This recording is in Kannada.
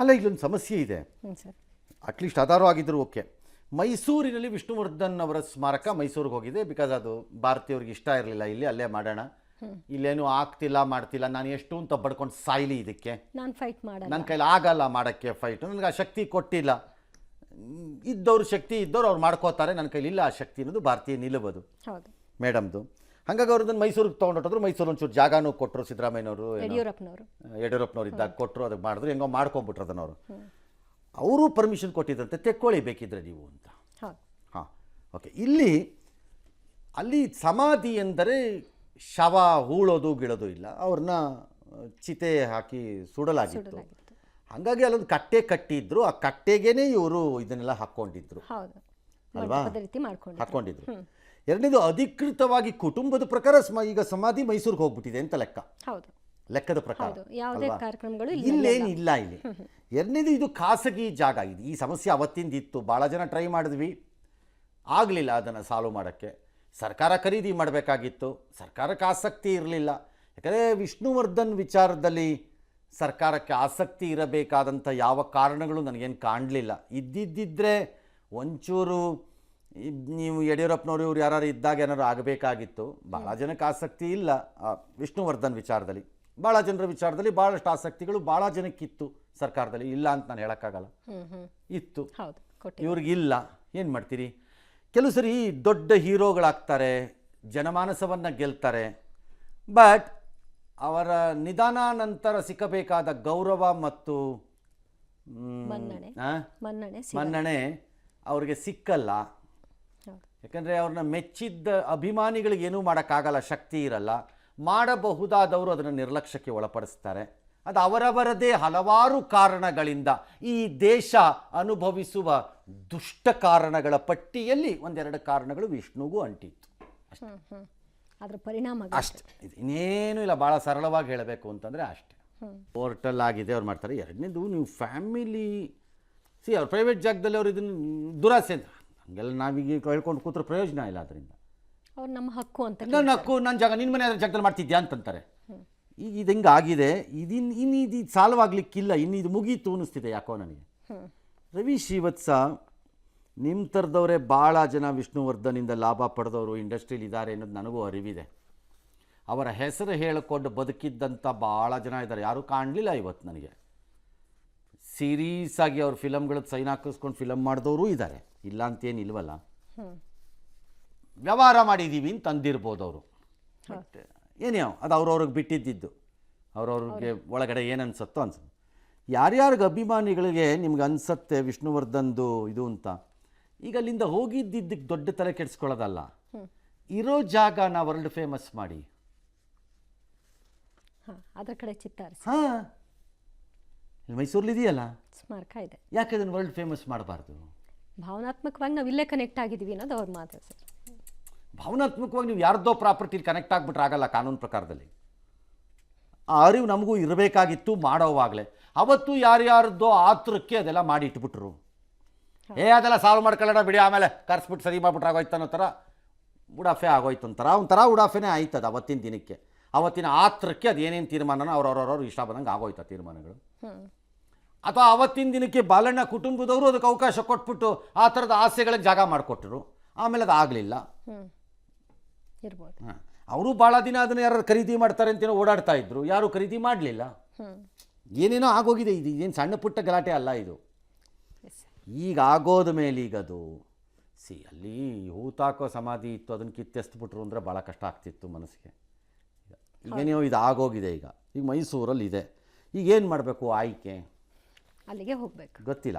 ಅಲ್ಲ ಇಲ್ಲೊಂದು ಸಮಸ್ಯೆ ಇದೆ. ಅಟ್ಲೀಸ್ಟ್ ಅದಾರು ಆಗಿದ್ರು ಓಕೆ. ಮೈಸೂರಿನಲ್ಲಿ ವಿಷ್ಣುವರ್ಧನ್ ಅವರ ಸ್ಮಾರಕ ಮೈಸೂರಿಗೆ ಹೋಗಿದೆ ಬಿಕಾಸ್ ಅದು ಭಾರತೀಯವ್ರಿಗೆ ಇಷ್ಟ ಇರಲಿಲ್ಲ. ಇಲ್ಲಿ ಅಲ್ಲೇ ಮಾಡೋಣ. ಇಲ್ಲೇನು ಆಗ್ತಿಲ್ಲ ಮಾಡ್ತಿಲ್ಲ. ನಾನು ಎಷ್ಟು ಅಂತ ಬಡ್ಕೊಂಡು ಸಾಯ್ಲಿ ಇದಕ್ಕೆ. ನಾನು ಫೈಟ್ ನನ್ನ ಕೈಲಿ ಆಗಲ್ಲ ಮಾಡೋಕ್ಕೆ ಫೈಟ್ ನನಗೆ ಆ ಶಕ್ತಿ ಕೊಟ್ಟಿಲ್ಲ. ಇದ್ದವ್ರ ಶಕ್ತಿ ಇದ್ದವ್ರು ಅವ್ರು ಮಾಡ್ಕೋತಾರೆ. ನನ್ನ ಕೈಲಿ ಇಲ್ಲ ಆ ಶಕ್ತಿ ಅನ್ನೋದು ಭಾರತೀಯ ನಿಲ್ಲಬೋದು ಮೇಡಮ್ದು. ಹಾಗಾಗಿ ಅವ್ರದ್ದನ್ನು ಮೈಸೂರಿಗೆ ತೊಗೊಂಡೋದ್ರು ಮೈಸೂರು ಒಂಚೂರು ಜಾಗನೂ ಕೊಟ್ಟರು ಸಿದ್ದರಾಮಯ್ಯನವರು ಯಡಿಯೂರಪ್ಪನವರು. ಯಡಿಯೂರಪ್ಪನವ್ರು ಇದ್ದಾಗ ಕೊಟ್ಟರು ಅದಕ್ಕೆ ಮಾಡಿದ್ರು ಹೆಂಗೋ ಮಾಡ್ಕೊಂಬಿಟ್ರು ಅದನ್ನವರು. ಅವರು ಪರ್ಮಿಷನ್ ಕೊಟ್ಟಿದ್ದಂತೆ ತೆಕ್ಕೊಳ್ಳಿ ಬೇಕಿದ್ರೆ ನೀವು ಅಂತ. ಹಾಂ ಓಕೆ. ಇಲ್ಲಿ ಅಲ್ಲಿ ಸಮಾಧಿ ಎಂದರೆ ಶವ ಹೂಳೋದು ಗಿಳೋದು ಇಲ್ಲ ಅವ್ರನ್ನ ಚಿತೆ ಹಾಕಿ ಸುಡಲಾಗಿತ್ತು. ಹಾಗಾಗಿ ಅಲ್ಲೊಂದು ಕಟ್ಟೆ ಕಟ್ಟಿದ್ರು ಆ ಕಟ್ಟೆಗೇನೆ ಇವರು ಇದನ್ನೆಲ್ಲ ಹಾಕ್ಕೊಂಡಿದ್ರು. ಅಲ್ವಾ? ಮಂಟಪದ ರೀತಿ ಮಾಡ್ಕೊಂಡು ಹಾಕ್ಕೊಂಡಿದ್ರು ಎರಡನೇದು ಅಧಿಕೃತವಾಗಿ ಕುಟುಂಬದ ಪ್ರಕಾರ ಸ್ಮ ಈಗ ಸಮಾಧಿ ಮೈಸೂರಿಗೆ ಹೋಗ್ಬಿಟ್ಟಿದೆ ಅಂತ ಲೆಕ್ಕ. ಹೌದು. ಲೆಕ್ಕದ ಪ್ರಕಾರ. ಇಲ್ಲೇನಿಲ್ಲ ಇಲ್ಲಿ. ಎರಡನೇದು ಇದು ಖಾಸಗಿ ಜಾಗ ಇದು. ಈ ಸಮಸ್ಯೆ ಅವತ್ತಿಂದ ಇತ್ತು ಭಾಳ ಜನ ಟ್ರೈ ಮಾಡಿದ್ವಿ. ಆಗಲಿಲ್ಲ ಅದನ್ನು ಸಾಲ್ವ್ ಮಾಡೋಕ್ಕೆ. ಸರ್ಕಾರ ಖರೀದಿ ಮಾಡಬೇಕಾಗಿತ್ತು. ಸರ್ಕಾರಕ್ಕೆ ಆಸಕ್ತಿ ಇರಲಿಲ್ಲ. ಯಾಕಂದರೆ ವಿಷ್ಣುವರ್ಧನ್ ವಿಚಾರದಲ್ಲಿ ಸರ್ಕಾರಕ್ಕೆ ಆಸಕ್ತಿ ಇರಬೇಕಾದಂಥ ಯಾವ ಕಾರಣಗಳು ನನಗೇನು ಕಾಣಲಿಲ್ಲ. ಇದ್ದಿದ್ದಿದ್ರೆ ಒಂಚೂರು ನೀವು ಯಡಿಯೂರಪ್ಪನವರು ಇವ್ರು ಯಾರು ಇದ್ದಾಗ ಏನಾದ್ರು ಆಗಬೇಕಾಗಿತ್ತು ಭಾಳ ಜನಕ್ಕೆ ಆಸಕ್ತಿ ಇಲ್ಲ. ವಿಷ್ಣುವರ್ಧನ್ ವಿಚಾರದಲ್ಲಿ ಭಾಳ ಜನರ ವಿಚಾರದಲ್ಲಿ ಭಾಳಷ್ಟು ಆಸಕ್ತಿಗಳು ಭಾಳ ಜನಕ್ಕಿತ್ತು ಸರ್ಕಾರದಲ್ಲಿ. ಇಲ್ಲ ಅಂತ ನಾನು ಹೇಳೋಕ್ಕಾಗಲ್ಲ. ಇತ್ತು. ಇವ್ರಿಗಿಲ್ಲ ಏನು ಮಾಡ್ತೀರಿ? ಕೆಲವು ಸರಿ ದೊಡ್ಡ ಹೀರೋಗಳಾಗ್ತಾರೆ ಜನಮಾನಸವನ್ನು ಗೆಲ್ತಾರೆ ಬಟ್ ಅವರ ನಿಧಾನ ನಂತರ ಸಿಕ್ಕಬೇಕಾದ ಗೌರವ ಮತ್ತು ಮನ್ನಣೆ. ಮನ್ನಣೆ. ಅವ್ರಿಗೆ ಸಿಕ್ಕಲ್ಲ. ಯಾಕಂದರೆ ಅವ್ರನ್ನ ಮೆಚ್ಚಿದ್ದ ಅಭಿಮಾನಿಗಳಿಗೆ ಏನೂ ಮಾಡೋಕ್ಕಾಗಲ್ಲ ಶಕ್ತಿ ಇರಲ್ಲ. ಮಾಡಬಹುದಾದವರು ಅದನ್ನು ನಿರ್ಲಕ್ಷ್ಯಕ್ಕೆ ಒಳಪಡಿಸ್ತಾರೆ. ಅದು ಅವರವರದೇ ಹಲವಾರು ಕಾರಣಗಳಿಂದ ಈ ದೇಶ ಅನುಭವಿಸುವ ದುಷ್ಟ ಕಾರಣಗಳ ಪಟ್ಟಿಯಲ್ಲಿ ಒಂದೆರಡು ಕಾರಣಗಳು ವಿಷ್ಣುಗೂ ಅಂಟಿತ್ತು. ಅದ್ರ ಪರಿಣಾಮ ಅಷ್ಟೆ. ಇದು ಇನ್ನೇನು ಇಲ್ಲ ಭಾಳ ಸರಳವಾಗಿ ಹೇಳಬೇಕು ಅಂತಂದರೆ ಅಷ್ಟೆ. ಪೋರ್ಟಲ್ ಆಗಿದೆ ಅವ್ರು ಮಾಡ್ತಾರೆ. ಎರಡನೇದು ನೀವು ಫ್ಯಾಮಿಲಿ ಸಿ ಅವ್ರು ಪ್ರೈವೇಟ್ ಜಾಗದಲ್ಲಿ ಅವ್ರು ಇದನ್ನು ದುರಾಸೆ ಅಂತ. ಹಂಗೆಲ್ಲ ನಾವೀಗ ಹೇಳ್ಕೊಂಡು ಕೂತ್ರೆ ಪ್ರಯೋಜನ ಇಲ್ಲ ಅದರಿಂದ ಅವ್ರು ನಮ್ಮ ಹಕ್ಕು ಅಂತ ನನ್ನ ಹಕ್ಕು ನನ್ನ ಜಾಗ ನಿನ್ನ ಮನೆ ಜಾಗದಲ್ಲಿ ಮಾಡ್ತಿದ್ಯಾ ಅಂತಂತಾರೆ. ಈಗ ಇದು ಹಿಂಗೆ ಆಗಿದೆ ಇದಿನ್ ಇನ್ನು ಇದು ಸಾಲ್ವ್ ಆಗಲಿಕ್ಕಿಲ್ಲ ಇನ್ನು ಇದು ಮುಗೀತು ಅನ್ನಿಸ್ತಿದೆ ಯಾಕೋ ನನಗೆ. ರವಿ ಶ್ರೀವತ್ಸ ನಿಮ್ಮ ಥರದವರೇ ಭಾಳ ಜನ ವಿಷ್ಣುವರ್ಧನಿಂದ ಲಾಭ ಪಡೆದವರು ಇಂಡಸ್ಟ್ರೀಲಿ ಇದ್ದಾರೆ ಅನ್ನೋದು ನನಗೂ ಅರಿವಿದೆ. ಅವರ ಹೆಸರು ಹೇಳಿಕೊಂಡು ಬದುಕಿದ್ದಂಥ ಭಾಳ ಜನ ಇದ್ದಾರೆ ಯಾರೂ ಕಾಣಲಿಲ್ಲ ಇವತ್ತು ನನಗೆ. ಸೀರೀಸ್ ಆಗಿ ಅವ್ರ ಫಿಲಮ್ಗಳದ್ದು ಸೈನ್ ಹಾಕಿಸ್ಕೊಂಡು ಫಿಲಮ್ ಮಾಡಿದವರು ಇದ್ದಾರೆ ಇಲ್ಲ ಅಂತೇನು ಇಲ್ವಲ್ಲ ಹ್ಮ್ ವ್ಯವಹಾರ ಮಾಡಿದ್ದೀವಿ ಅಂತ ಅಂದಿರ್ಬೋದು ಅವರು. ಬಟ್ ಏನೇ ಅದು ಅವ್ರವ್ರಿಗೆ ಬಿಟ್ಟಿದ್ದಿದ್ದು. ಅವ್ರವ್ರಿಗೆ ಒಳಗಡೆ ಏನು ಅನ್ಸತ್ತೋ. ಅನ್ಸುತ್ತೆ ಯಾರ್ಯಾರಿಗೆ ಅಭಿಮಾನಿಗಳಿಗೆ ನಿಮ್ಗೆ ಅನ್ಸತ್ತೆ ವಿಷ್ಣುವರ್ಧನ್ದು ಇದು ಅಂತ? ಈಗ ಅಲ್ಲಿಂದ ಹೋಗಿದ್ದಿದ್ದಕ್ಕೆ ದೊಡ್ಡ ತಲೆ ಕೆಡಿಸ್ಕೊಳ್ಳೋದಲ್ಲ. ಇರೋ ಜಾಗನ ವರ್ಲ್ಡ್ ಫೇಮಸ್ ಮಾಡಿ. ಅದರ ಅದ್ರ ಕಡೆ ಚಿತ್ತಾರಿಸಿ. ಹಾಂ. ಮೈಸೂರಲ್ಲಿ ಇದೆಯಲ್ಲ ಸ್ಮಾರಕ ಇದೆ. ಯಾಕೆ ಅದನ್ನು ವರ್ಲ್ಡ್ ಫೇಮಸ್ ಮಾಡಬಾರ್ದು? ಭಾವನಾತ್ಮಕವಾಗಿ ನಾವು ಇಲ್ಲೇ ಕನೆಕ್ಟ್ ಆಗಿದ್ದೀವಿ ಅನ್ನೋದು ಅವ್ರ ಮಾತು ಸರ್. ಭಾವನಾತ್ಮಕವಾಗಿ ನೀವು ಯಾರ್ದೋ ಪ್ರಾಪರ್ಟಿಲಿ ಕನೆಕ್ಟ್ ಆಗಿಬಿಟ್ರೆ ಆಗಲ್ಲ ಕಾನೂನು ಪ್ರಕಾರದಲ್ಲಿ. ಆ ಅರಿವು ನಮಗೂ ಇರಬೇಕಾಗಿತ್ತು ಮಾಡೋವಾಗಲೇ. ಅವತ್ತು ಯಾರ್ಯಾರ್ದೋ ಆತ್ರಕ್ಕೆ ಅದೆಲ್ಲ ಮಾಡಿ ಇಟ್ಬಿಟ್ರು ಏ ಅದೆಲ್ಲ ಸಾಲ್ವ್ ಮಾಡ್ಕೊಳ್ಳೋಣ ಬಿಡಿ ಆಮೇಲೆ ಕರ್ಸ್ಬಿಟ್ಟು ಸರಿ ಮಾಡ್ಬಿಟ್ರೆ ಆಗೋಯ್ತು ಅನ್ನೋ ಥರ ಉಡಾಫೆ ಆಗೋಯ್ತು ಒಂಥರ ಒಂಥರ ಉಡಾಫೆನೇ ಆಯ್ತದ ಅವತ್ತಿನ ದಿನಕ್ಕೆ. ಅವತ್ತಿನ ಆತ್ರಕ್ಕೆ ಅದು ಏನೇನು ತೀರ್ಮಾನನ ಅವ್ರವ್ರವ್ರವ್ರು ಇಷ್ಟ ಬಂದಂಗೆ ಆಗೋಯ್ತು ಆ ತೀರ್ಮಾನಗಳು. ಅಥವಾ ಅವತ್ತಿನ ದಿನಕ್ಕೆ ಬಾಲಣ್ಣ ಕುಟುಂಬದವರು ಅದಕ್ಕೆ ಅವಕಾಶ ಕೊಟ್ಬಿಟ್ಟು ಆ ಥರದ ಆಸೆಗಳಿಗೆ ಜಾಗ ಮಾಡಿಕೊಟ್ರು. ಆಮೇಲೆ ಅದು ಆಗಲಿಲ್ಲ. ಅವರು ಭಾಳ ದಿನ ಅದನ್ನು ಯಾರು ಖರೀದಿ ಮಾಡ್ತಾರೆ ಅಂತೇನೋ ಓಡಾಡ್ತಾ ಇದ್ರು. ಯಾರು ಖರೀದಿ ಮಾಡಲಿಲ್ಲ. ಏನೇನೋ ಆಗೋಗಿದೆ ಇದು. ಏನು ಸಣ್ಣ ಪುಟ್ಟ ಗಲಾಟೆ ಅಲ್ಲ ಇದು. ಈಗ ಆಗೋದ ಮೇಲೆ ಈಗ ಅದು ಸಿ ಅಲ್ಲಿ ಹೂತಾಕೋ ಸಮಾಧಿ ಇತ್ತು ಅದನ್ನು ಕಿತ್ತೆಸ್ಬಿಟ್ರು ಅಂದರೆ ಭಾಳ ಕಷ್ಟ ಆಗ್ತಿತ್ತು ಮನಸ್ಸಿಗೆ. ಏನೇನೋ ಇದು ಆಗೋಗಿದೆ ಈಗ. ಈಗ ಮೈಸೂರಲ್ಲಿ ಇದೆ ಈಗ ಏನು ಮಾಡಬೇಕು? ಆಯ್ಕೆ. ಅಲ್ಲಿಗೆ ಹೋಗ್ಬೇಕು. ಗೊತ್ತಿಲ್ಲ.